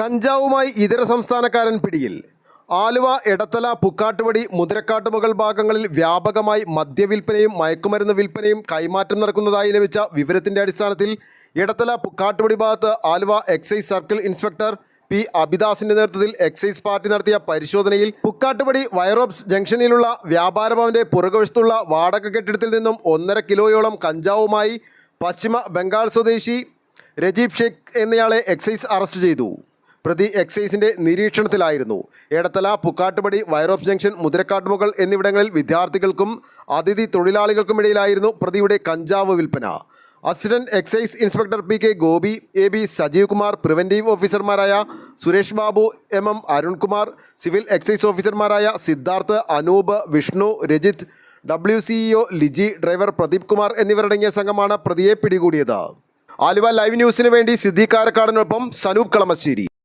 കഞ്ചാവുമായി ഇതര സംസ്ഥാനക്കാരൻ പിടിയിൽ. ആലുവ എടത്തല പുക്കാട്ടുപടി മുതിരക്കാട്ടുമുകൾ ഭാഗങ്ങളിൽ വ്യാപകമായി മദ്യവിൽപ്പനയും മയക്കുമരുന്ന് വിൽപ്പനയും കൈമാറ്റം നടക്കുന്നതായി ലഭിച്ച വിവരത്തിന്റെ അടിസ്ഥാനത്തിൽ എടത്തല പുക്കാട്ടുപടി ഭാഗത്ത് Aluva excise circle inspector P അബിദാസിന്റെ നേതൃത്വത്തിൽ എക്സൈസ് പാർട്ടി നടത്തിയ പരിശോധനയിൽ പുക്കാട്ടുപടി വയറോപ്സ് ജംഗ്ഷനിലുള്ള വ്യാപാര ഭവന്റെ പുറകുവശത്തുള്ള വാടക കെട്ടിടത്തിൽ നിന്നും ഒന്നര കിലോയോളം കഞ്ചാവുമായി പശ്ചിമ ബംഗാൾ സ്വദേശി രജീബ് ഷേഖ് എന്നയാളെ എക്സൈസ് അറസ്റ്റ് ചെയ്തു. പ്രതി എക്സൈസിന്റെ നിരീക്ഷണത്തിലായിരുന്നു. എടത്തല പുക്കാട്ടുപടി വയറോഫ് ജംഗ്ഷൻ മുതിരക്കാട്ടുമുകൾ എന്നിവിടങ്ങളിൽ വിദ്യാർത്ഥികൾക്കും അതിഥി തൊഴിലാളികൾക്കുമിടയിലായിരുന്നു പ്രതിയുടെ കഞ്ചാവ് വിൽപ്പന. Assistant excise inspector P K Gopi A B Sajeev Kumar preventive ഓഫീസർമാരായ Suresh Babu M M Arunkumar civil excise ഓഫീസർമാരായ Siddharth Anoop Vishnu Rajith W CEO Liji driver Pradeep Kumar എന്നിവരടങ്ങിയ സംഘമാണ് പ്രതിയെ പിടികൂടിയത്. ആലുവ ലൈവ് ന്യൂസിന് വേണ്ടി സിദ്ദീഖ് കാരക്കാടിനൊപ്പം സനൂപ് കളമശ്ശേരി.